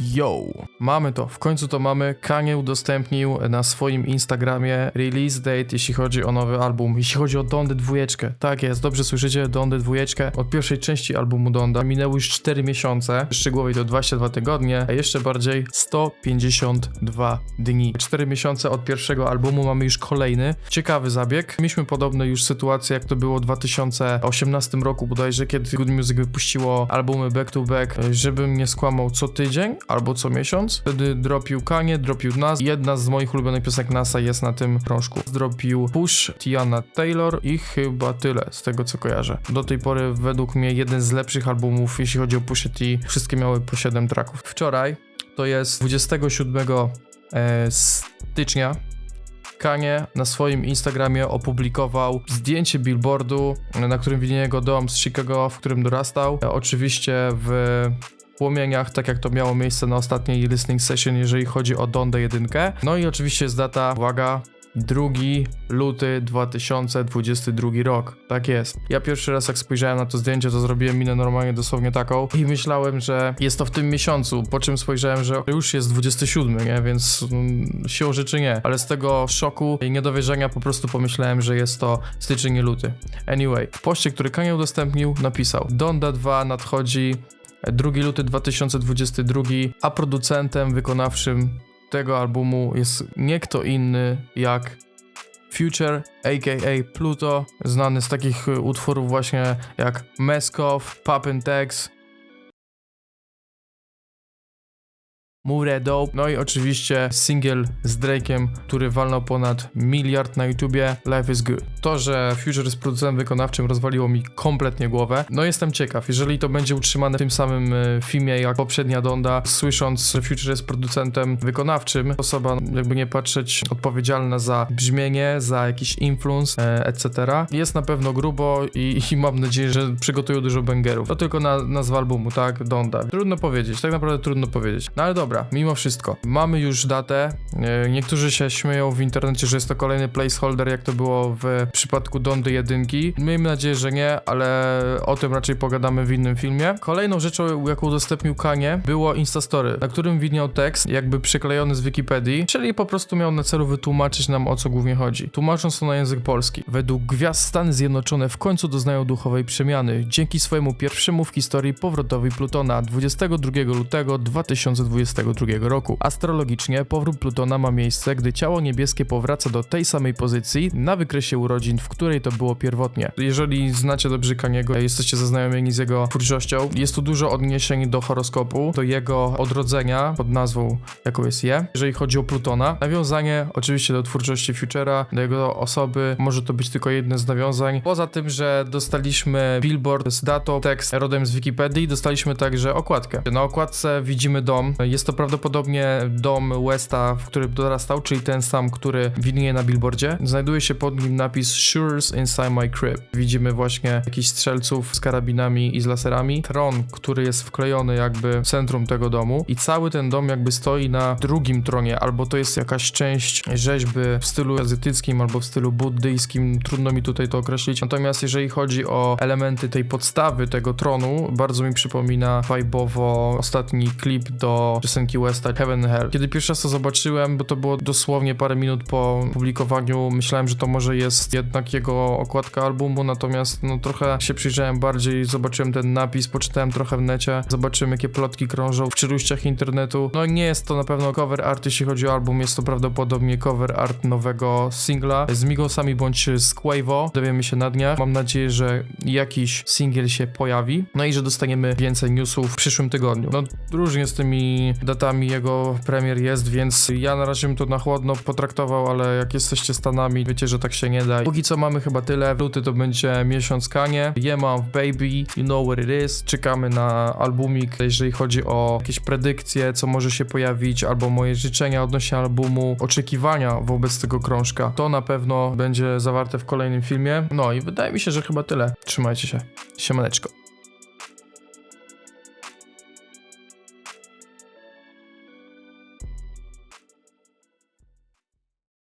Yo, mamy to, w końcu to mamy. Kanye udostępnił na swoim Instagramie release date, jeśli chodzi o nowy album, jeśli chodzi o Dondę dwójeczkę. Tak jest, dobrze słyszycie, Dondę dwójeczkę. Od pierwszej części albumu Donda minęły już 4 miesiące, szczegółowiej to 22 tygodnie, a jeszcze bardziej 152 dni. 4 miesiące od pierwszego albumu mamy już kolejny. Ciekawy zabieg. Mieliśmy podobną już sytuację, jak to było w 2018 roku bodajże, kiedy Good Music wypuściło albumy back to back, żebym nie skłamał co tydzień albo co miesiąc. Wtedy dropił Kanye, dropił Nas. Jedna z moich ulubionych piosenek NASA jest na tym krążku. Dropił Push, Tiana Taylor i chyba tyle z tego co kojarzę. Do tej pory według mnie jeden z lepszych albumów, jeśli chodzi o Pusha T. Wszystkie miały po 7 tracków. Wczoraj, to jest 27 e, stycznia, Kanye na swoim Instagramie opublikował zdjęcie billboardu, na którym widnieje jego dom z Chicago, w którym dorastał. E, Oczywiście w płomieniach, tak jak to miało miejsce na ostatniej listening session, jeżeli chodzi o Dondę 1. No i oczywiście jest data, uwaga, 2 luty 2022 rok. Tak jest. Ja pierwszy raz jak spojrzałem na to zdjęcie, to zrobiłem minę normalnie dosłownie taką i myślałem, że jest to w tym miesiącu, po czym spojrzałem, że już jest 27, nie? Więc mm, siłą rzeczy nie. Ale z tego szoku i niedowierzenia po prostu pomyślałem, że jest to styczeń i luty. Anyway, w poście, który Kanye udostępnił, napisał Donda 2 nadchodzi 2 luty 2022, a producentem wykonawczym tego albumu jest nie kto inny jak Future, aka Pluto, znany z takich utworów właśnie jak Meskov, and Tex, Mure Dope, no i oczywiście single z Drake'em, który walnął ponad miliard na YouTubie, Life is Good. To, że Future jest producentem wykonawczym rozwaliło mi kompletnie głowę. No jestem ciekaw, jeżeli to będzie utrzymane w tym samym y, filmie jak poprzednia Donda, słysząc, że Future jest producentem wykonawczym, osoba jakby nie patrzeć odpowiedzialna za brzmienie, za jakiś influence, e, etc. Jest na pewno grubo i, i mam nadzieję, że przygotują dużo bangerów. To tylko na, nazwa albumu, tak? Donda. Trudno powiedzieć, tak naprawdę trudno powiedzieć. No ale dobra, mimo wszystko. Mamy już datę. E, Niektórzy się śmieją w internecie, że jest to kolejny placeholder, jak to było w przypadku Dondy jedynki. Miejmy nadzieję, że nie, ale o tym raczej pogadamy w innym filmie. Kolejną rzeczą, jaką udostępnił Kanye, było Instastory, na którym widniał tekst, jakby przyklejony z Wikipedii, czyli po prostu miał na celu wytłumaczyć nam, o co głównie chodzi. Tłumacząc to na język polski. Według gwiazd Stany Zjednoczone w końcu doznają duchowej przemiany, dzięki swojemu pierwszemu w historii powrotowi Plutona 22 lutego 2022 roku. Astrologicznie powrót Plutona ma miejsce, gdy ciało niebieskie powraca do tej samej pozycji na wykresie urodzin, w której to było pierwotnie. Jeżeli znacie dobrze Kaniego, jesteście zaznajomieni z jego twórczością, jest tu dużo odniesień do horoskopu, do jego odrodzenia pod nazwą, jaką jest Je. Jeżeli chodzi o Plutona, nawiązanie oczywiście do twórczości Futura, do jego osoby, może to być tylko jedno z nawiązań. Poza tym, że dostaliśmy billboard z datą, tekst rodem z Wikipedii, dostaliśmy także okładkę. Na okładce widzimy dom. Jest to prawdopodobnie dom Westa, w którym dorastał, czyli ten sam, który widnieje na billboardzie. Znajduje się pod nim napis Shures Inside My Crib. Widzimy właśnie jakichś strzelców z karabinami i z laserami. Tron, który jest wklejony jakby w centrum tego domu i cały ten dom jakby stoi na drugim tronie, albo to jest jakaś część rzeźby w stylu azjatyckim albo w stylu buddyjskim, trudno mi tutaj to określić. Natomiast jeżeli chodzi o elementy tej podstawy tego tronu, bardzo mi przypomina vibe'owo ostatni klip do piosenki Westa Heaven and Hell. Kiedy pierwszy raz to zobaczyłem, bo to było dosłownie parę minut po publikowaniu, myślałem, że to może jest jednak jego okładka albumu, natomiast no trochę się przyjrzałem bardziej, zobaczyłem ten napis, poczytałem trochę w necie, zobaczyłem jakie plotki krążą w czeluściach internetu. No nie jest to na pewno cover art, jeśli chodzi o album, jest to prawdopodobnie cover art nowego singla z Migosami bądź z Quavo. Dowiemy się na dniach. Mam nadzieję, że jakiś singiel się pojawi, no i że dostaniemy więcej newsów w przyszłym tygodniu. No różnie z tymi datami jego premier jest, więc ja na razie bym to na chłodno potraktował, ale jak jesteście Stanami, wiecie, że tak się nie da. Póki co mamy chyba tyle. Luty to będzie miesiąc Kanie. Yema Baby, You Know What It Is. Czekamy na albumik, jeżeli chodzi o jakieś predykcje, co może się pojawić, albo moje życzenia odnośnie albumu, oczekiwania wobec tego krążka. To na pewno będzie zawarte w kolejnym filmie. No i wydaje mi się, że chyba tyle. Trzymajcie się. Siemaneczko.